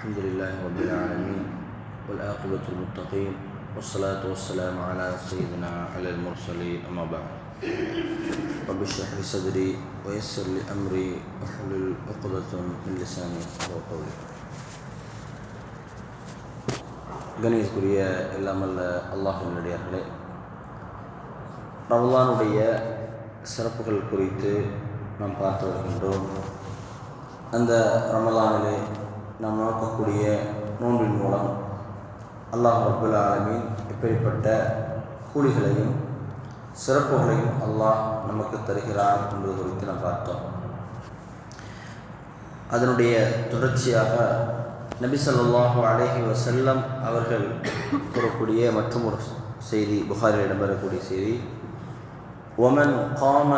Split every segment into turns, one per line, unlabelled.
الحمد لله رب العالمين والعاقبة للمتقين والصلاة والسلام على سيدنا على المرسلين أما بعد رب اشرح لي صدري ويسر لي أمري واحلل عقدة من لساني يفقهوا قولي கணியத்துக்குரிய இல்லாமல் அல்லாஹினுடையார்களே ரமலானுடைய சிறப்புகள் குறித்து நாம் பார்த்து வருகின்றோம் அந்த ரமலானிலே நாம் நோக்கக்கூடிய நோன்பின் மூலம் அல்லாஹ் ரபுல் ஆலமின் எப்படிப்பட்ட கூலிகளையும் சிறப்புகளையும் அல்லாஹ் நமக்கு தருகிறான் என்பது குறித்து நாம் பார்த்தோம். அதனுடைய தொடர்ச்சியாக நபி சொல்லாஹு அலைஹி செல்லம் அவர்கள் கூறக்கூடிய மற்றும் ஒரு செய்தி புகாரில் இடம்பெறக்கூடிய செய்தி ஒமன் காம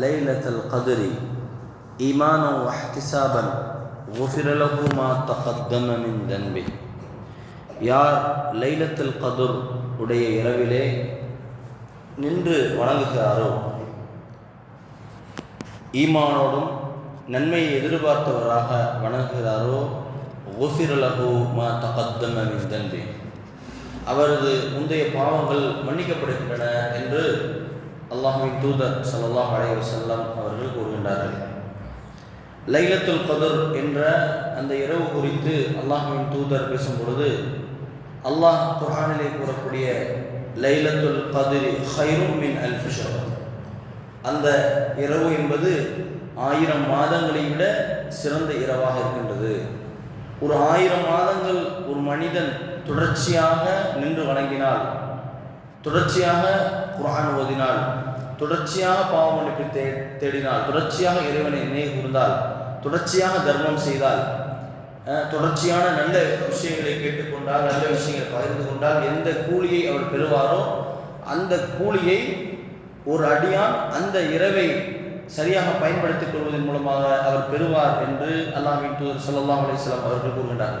லைலத்தல் கதிரி ஈமானோ வஹ்திசாபன் غفر له ما تقدم من ذنبه யார் லைலத்துல் கதுர் உடைய இரவிலே நின்று வணங்குகிறாரோ ஈமானோடும் நன்மையை எதிர்பார்த்தவராக வணங்குகிறாரோ ஒஃபிரலகு மா தகத்தம மின் தன்பி அவரது முந்தைய பாவங்கள் மன்னிக்கப்படுகின்றன என்று அல்லாஹுவின் தூதர் ஸல்லல்லாஹு அலைஹி வஸல்லம் அவர்கள் கூறுகின்றார்கள் லைலத்துல் கதர் என்ற அந்த இரவு குறித்து அல்லாஹுவின் தூதர் பேசும் பொழுது அல்லாஹ் குரானிலே கூறக்கூடிய லைலத்துல் கதிரி ஹைரும் மின் அல் அந்த இரவு என்பது ஆயிரம் மாதங்களை விட சிறந்த இரவாக இருக்கின்றது. ஒரு ஆயிரம் மாதங்கள் ஒரு மனிதன் தொடர்ச்சியாக நின்று வணங்கினால் தொடர்ச்சியாக குரான் ஓதினால் தொடர்ச்சியாக பாவம் தே தேடினால் தொடர்ச்சியாக இறைவனை நினைவு கூர்ந்தால் தொடர்ச்சியாக தர்மம் செய்தால் தொடர்ச்சியான நல்ல விஷயங்களை கேட்டுக்கொண்டால் நல்ல விஷயங்களை பகிர்ந்து கொண்டால் எந்த கூலியை அவர் பெறுவாரோ அந்த கூலியை ஒரு அடியான் அந்த இரவை சரியாக பயன்படுத்திக் கொள்வதன் மூலமாக அவர் பெறுவார் என்று அல்லாஹ்வின் தூதர் சொல்லலாம் அலைஹி அவர்கள் கூறுகின்றார்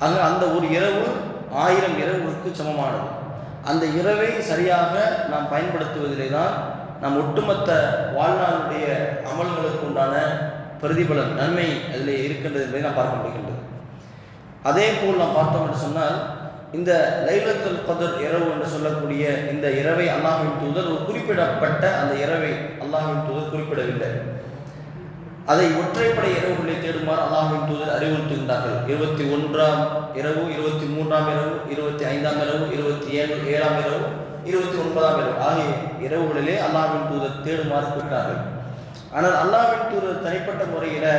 ஆக அந்த ஒரு இரவு ஆயிரம் இரவுகளுக்கு சமமானது. அந்த இரவை சரியாக நாம் பயன்படுத்துவதிலே தான் நம் ஒட்டுமொத்த வாழ்நாளுடைய அமல்களுக்கு உண்டான பிரதிபலன் நன்மை அதில் இருக்கின்றது என்பதை நாம் பார்க்க முடிகின்றது. அதே போல் நாம் பார்த்தோம் என்று சொன்னால் இந்த லைலத்துல் கதர் இரவு என்று சொல்லக்கூடிய இந்த இரவை அல்லாஹின் தூதர் ஒரு குறிப்பிடப்பட்ட அந்த இரவை அல்லாஹின் தூதர் குறிப்பிடவில்லை. அதை ஒற்றைப்படை இரவுகளை தேடுமாறு அல்லாஹின் தூதர் அறிவுறுத்துகின்றார்கள். இருபத்தி ஒன்றாம் இரவு இருபத்தி மூன்றாம் இரவு இருபத்தி ஐந்தாம் இரவு இருபத்தி ஏழு ஏழாம் இரவு இருபத்தி ஒன்பதாம் இரவு ஆகிய இரவுகளிலே அல்லாஹின் தூதர் தேடுமாறு கூறினார்கள். ஆனால் அல்லாவின் ஒரு தனிப்பட்ட முறையில்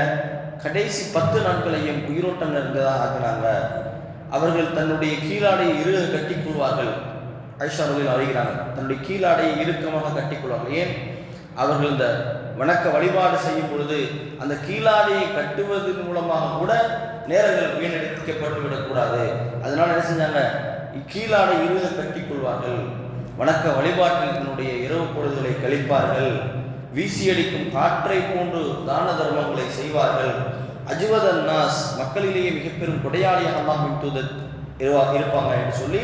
கடைசி பத்து நாட்களையும் உயிரோட்டம் நிறைந்ததாக ஆக்கினாங்க அவர்கள் தன்னுடைய கீழாடையை இரு கட்டிக் கொள்வார்கள் ஐஷா ரலில் அறிகிறாங்க தன்னுடைய கீழாடையை இறுக்கமாக கட்டிக் கொள்வார்கள் ஏன்? அவர்கள் இந்த வணக்க வழிபாடு செய்யும் பொழுது அந்த கீழாடையை கட்டுவதன் மூலமாக கூட நேரங்கள் வீணடிக்கப்பட்டு விடக்கூடாது. அதனால என்ன செஞ்சாங்க? கீழாடை இருக கட்டிக் கொள்வார்கள் வணக்க வழிபாட்டில் தன்னுடைய இரவு பொழுதுகளை கழிப்பார்கள். வீசியடிக்கும் காற்றை போன்று தான தர்மங்களை செய்வார்கள். அஜுவதன் நாஸ் மக்களிலேயே மிக பெரும் கொடையாளியாக அல்லாஹின் தூதர் இருப்பாங்க என்று சொல்லி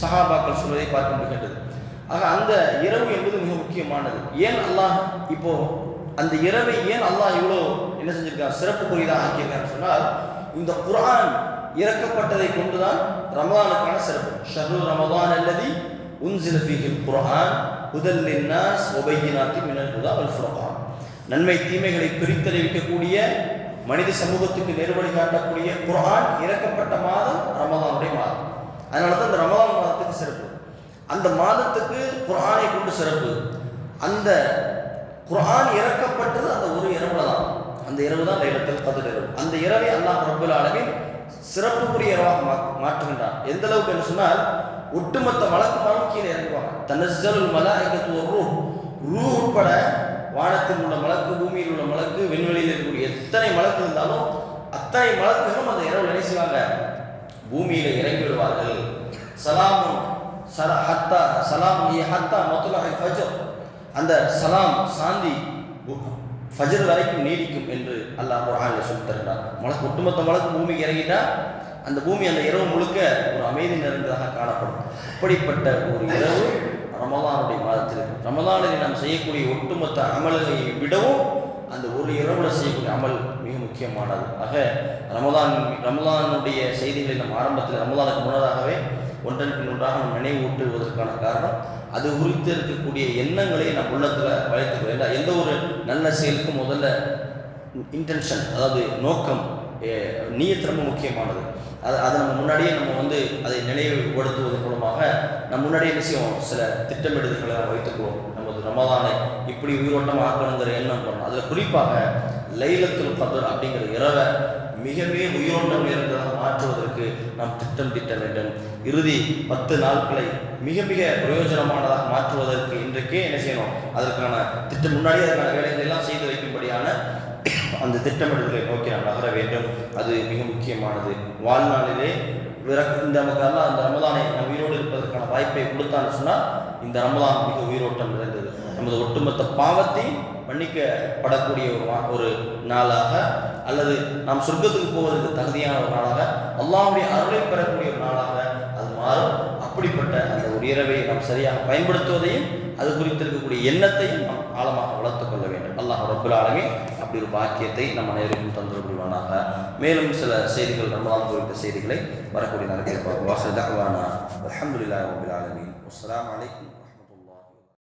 சஹாபாக்கள் சொல்வதை பார்க்க முடிகின்றது. ஆக அந்த இரவு என்பது மிக முக்கியமானது. ஏன் அல்லாஹ் இப்போ அந்த இரவை ஏன் அல்லாஹ் இவ்வளோ என்ன செஞ்சிருக்கான்? சிறப்புக்குரியதாக ஆக்கியிருக்கான்னு சொன்னால் இந்த குரான் இறக்கப்பட்டதை கொண்டுதான் ரமதானுக்கான சிறப்பு. ஷரு ரமதான் அல்லதி உன்சில குரான் குர்ஆன் ஹுதல் மினல் ஹுதா நன்மை தீமைகளை பிரித்தறிவிக்கக்கூடிய மனித சமூகத்துக்கு நெருவழி காட்டக்கூடிய குரான் இறக்கப்பட்ட மாதம் ரமதானுடைய மாதம். அதனால தான் இந்த ரமதான் மாதத்துக்கு சிறப்பு. அந்த மாதத்துக்கு குரானை கொண்டு சிறப்பு. அந்த குரான் இறக்கப்பட்டது அந்த ஒரு இரவுல தான். அந்த இரவு தான் லைலத்துல் கத்ர் இரவு. அந்த இரவை அல்லாஹ் ரபுல் அளவில் சிறப்புக்குரிய இரவாக மா மாற்றுகின்றான். எந்த அளவுக்கு என்று சொன்னால் ஒட்டுமொத்த மலக்குமாரும் கீழே இறங்குவாங்க. தனஸ்ஸலுல் மலாயிகத்து ரூ ரூ உட்பட வானத்தில் உள்ள மலக்கு பூமியில் உள்ள மலக்கு விண்வெளியில் இருக்கக்கூடிய எத்தனை மலக்கு இருந்தாலும் அத்தனை மலக்குகளும் அந்த இரவு நினைச்சுவாங்க பூமியில் பூமியில இறங்கி விடுவார்கள் சலாமும் சல ஹத்தா சலாம் ஏ ஹத்தா மொத்தலாக ஃபஜர். அந்த சலாம் சாந்தி ஃபஜர் வரைக்கும் நீடிக்கும் என்று அல்லாஹ் குர்ஆனில் சொல்லி தருகிறார் மலக்கு ஒட்டுமொத்த மலக்கு பூமிக்கு இறங்கிட்டா அந்த பூமி அந்த இரவு முழுக்க ஒரு அமைதி நிறைந்ததாக காணப்படும். அப்படிப்பட்ட ஒரு இரவு ரமலானுடைய மாதத்தில் ரமலானில் நாம் செய்யக்கூடிய ஒட்டுமொத்த அமல்களை விடவும் அந்த ஒரு இரவுல செய்யக்கூடிய அமல் மிக முக்கியமானது. ஆக ரமலான் ரமலானுடைய செய்திகளை நம்ம ஆரம்பத்தில் ரமலானுக்கு முன்னதாகவே ஒன்றன் பின் ஒன்றாக நம்ம நினைவூட்டுவதற்கான காரணம் அது குறித்து இருக்கக்கூடிய எண்ணங்களை நம்ம உள்ளத்தில் வளைத்துக்கிறோம் ஏன்னா எந்த ஒரு நல்ல செயலுக்கும் முதல்ல இன்டென்ஷன் அதாவது நோக்கம் நீயத்து ரொம்ப முக்கியமானது. அது அதை நம்ம முன்னாடியே நம்ம வந்து அதை நினைவுபடுத்துவதன் மூலமாக நம்ம முன்னாடியே என்ன செய்வோம்? சில திட்டமிடுதல்களை நம்ம வைத்துக்குவோம் நமது ரமதானை இப்படி உயிரோட்டமாக ஆக்கணுங்கிற எண்ணம் பண்ணணும் அதில் குறிப்பாக லைலத்துல் கதர் அப்படிங்கிற இரவை மிக மிக உயிரோட்டம் இருந்ததாக மாற்றுவதற்கு நாம் திட்டம் திட்ட வேண்டும். இறுதி பத்து நாட்களை மிக மிக பிரயோஜனமானதாக மாற்றுவதற்கு இன்றைக்கே என்ன செய்யணும்? அதற்கான திட்டம் முன்னாடியே அதற்கான வேலைகளை எல்லாம் செய்து வைக்கும்படியான அந்த திட்டமிடல்களை நோக்கி நாம் நகர வேண்டும். அது மிக முக்கியமானது. வாழ்நாளிலே இந்த நமக்கு அல்லா அந்த ரமதானை நம்ம உயிரோடு இருப்பதற்கான வாய்ப்பை கொடுத்தான்னு சொன்னால் இந்த ரமதான் மிக உயிரோட்டம் நிறைந்தது. நமது ஒட்டுமொத்த பாவத்தை மன்னிக்கப்படக்கூடிய ஒரு ஒரு நாளாக அல்லது நாம் சொர்க்கத்துக்கு போவதற்கு தகுதியான ஒரு நாளாக அல்லாவுடைய அருளை பெறக்கூடிய ஒரு நாளாக அது மாறும். அப்படிப்பட்ட அந்த ஒரு இரவை நாம் சரியாக பயன்படுத்துவதையும் அது குறித்து இருக்கக்கூடிய எண்ணத்தையும் நாம் ஆழமாக வளர்த்துக் கொள்ள வேண்டும். அல்லாஹ் ரபுல் ஆலமே அப்படி ஒரு பாக்கியத்தை நம் அனைவருக்கும் தந்து புரிவானாக மேலும் சில செய்திகள் ரமலான் குறித்த செய்திகளை வரக்கூடிய நாட்களில் பார்ப்போம். வாசல் தகவானா. அல்ஹம்துலில்லாஹி ரப்பில் அலைக்கும்.